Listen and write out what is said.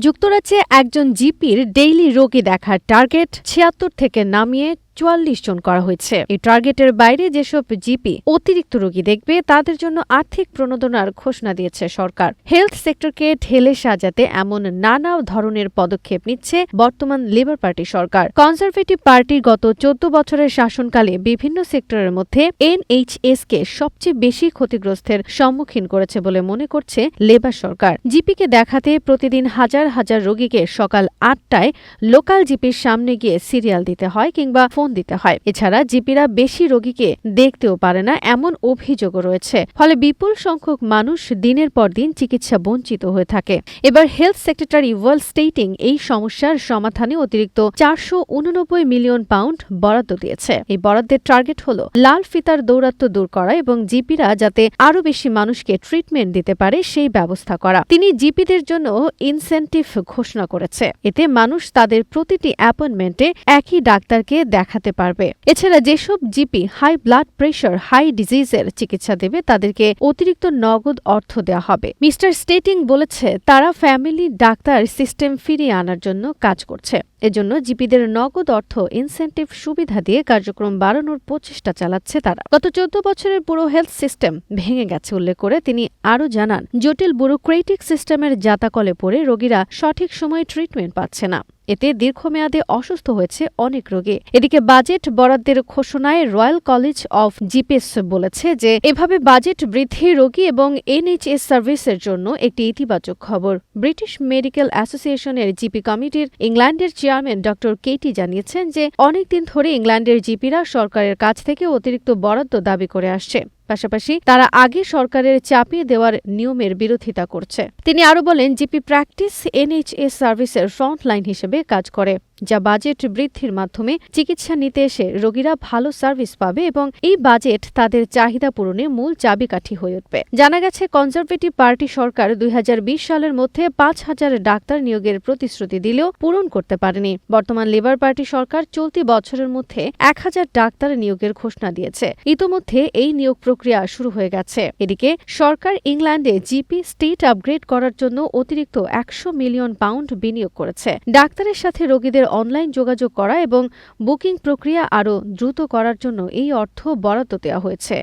যুক্তরাজ্যে একজন জিপির ডেইলি রোগী দেখার টার্গেট ছিয়াত্তর থেকে নামিয়ে চুয়াল্লিশ জন করা হয়েছে। এই টার্গেটের বাইরে যেসব জিপি অতিরিক্ত রোগী দেখবে, তাদের জন্য আর্থিক প্রণোদনার ঘোষণা দিয়েছে সরকার। হেলথ সেক্টরকে ঢেলে সাজাতে এমন নানা ধরনের পদক্ষেপ নিচ্ছে বর্তমান লেবার পার্টি সরকার। কনজারভেটিভ পার্টি গত চোদ্দ বছরের শাসনকালে বিভিন্ন সেক্টরের মধ্যে এনএইচএস কে সবচেয়ে বেশি ক্ষতিগ্রস্তের সম্মুখীন করেছে বলে মনে করছে লেবার সরকার। জিপিকে দেখাতে প্রতিদিন হাজার হাজার রোগীকে সকাল আটটায় লোকাল জিপির সামনে গিয়ে সিরিয়াল দিতে হয় কিংবা ফোন দিতে হয়। এছাড়া জিপিরা বেশি রোগীকে দেখতেও পারে না, এমন অভিযোগও রয়েছে। ফলে বিপুল সংখ্যক মানুষ দিনের পর দিন চিকিৎসা বঞ্চিত হয়ে থাকে। এবার হেলথ সেক্রেটারি ওয়ার্ল্ড স্টেটিং এই সমস্যার সমাধানে অতিরিক্ত চারশো উননব্বই মিলিয়ন পাউন্ড বরাদ্দ দিয়েছে। এই বরাদ্দের টার্গেট হল লাল ফিতার দৌরাত্ম্য দূর করা এবং জিপিরা যাতে আরও বেশি মানুষকে ট্রিটমেন্ট দিতে পারে সেই ব্যবস্থা করা। তিনি জিপিদের জন্য ইনসেন্টিভ ঘোষণা করেছে। এতে মানুষ তাদের প্রতিটি অ্যাপয়েন্টমেন্টে একই ডাক্তারকে দেখাতে পারবে। এছাড়া যেসব GP high blood pressure high ডিজিজের চিকিৎসা দেবে, তাদেরকে অতিরিক্ত নগদ অর্থ দেওয়া হবে। মিস্টার স্টেটিং বলেছে, তারা ফ্যামিলি ডাক্তার সিস্টেম ফিরিয়ে আনার জন্য কাজ করছে। এজন্য জিপিদের নগদ অর্থ ইনসেন্টিভ সুবিধা দিয়ে কার্যক্রম বাড়ানোর প্রচেষ্টা চালাচ্ছে তারা। গত চোদ্দ বছরের পুরো হেলথ সিস্টেম ভেঙে গেছে উল্লেখ করে তিনি আরও জানান, জটিল ব্যুরোক্রেটিক সিস্টেমের জাতাকলে পড়ে রোগীরা সঠিক সময়ে ট্রিটমেন্ট পাচ্ছে না। এতে দীর্ঘমেয়াদে অসুস্থ হয়েছে অনেক রোগী। এদিকে বাজেট বরাদ্দের ঘোষণায় রয়্যাল কলেজ অফ জিপিএস বলেছে যে, এভাবে বাজেট বৃদ্ধি রোগী এবং এনএইচএস সার্ভিসের জন্য একটি ইতিবাচক খবর। ব্রিটিশ মেডিকেল অ্যাসোসিয়েশনের জিপি কমিটির ইংল্যান্ডের চেয়ারম্যান ড কেটি জানিয়েছেন যে অনেকদিন ধরে ইংল্যান্ডের জিপিরা সরকারের কাছ থেকে অতিরিক্ত বরাদ্দ দাবি করে আসছে। পাশাপাশি তারা আগে সরকারের চাপিয়ে দেওয়ার নিয়মের বিরোধিতা করছে। তিনি আরও বলেন, জিপি প্র্যাকটিস এনএইচএস সার্ভিসের ফ্রন্টলাইন হিসেবে কাজ করে, যা বাজেট বৃদ্ধির মাধ্যমে চিকিৎসা নিতে এসে রোগীরা ভালো সার্ভিস পাবে এবং এই বাজেট তাদের চাহিদা পূরণে মূল চাবিকাঠি হয়ে উঠবে। জানা গেছে, কনজারভেটিভ পার্টি সরকার দুই হাজার বিশ সালের মধ্যে পাঁচ হাজার ডাক্তার নিয়োগের প্রতিশ্রুতি দিলেও পূরণ করতে পারেনি। বর্তমান লেবার পার্টি সরকার চলতি বছরের মধ্যে এক হাজার ডাক্তার নিয়োগের ঘোষণা দিয়েছে। ইতোমধ্যে এই নিয়োগ প্রক্রিয়া শুরু হয়ে গেছে। এদিকে সরকার ইংল্যান্ডে জিপি স্টেট আপগ্রেড করার জন্য অতিরিক্ত একশো মিলিয়ন পাউন্ড বিনিয়োগ করেছে। ডাক্তারের সাথে রোগীদের অনলাইন যোগাযোগ করা এবং বুকিং প্রক্রিয়া আরও দ্রুত করার জন্য এই অর্থ বরাদ্দ দেওয়া হয়েছে।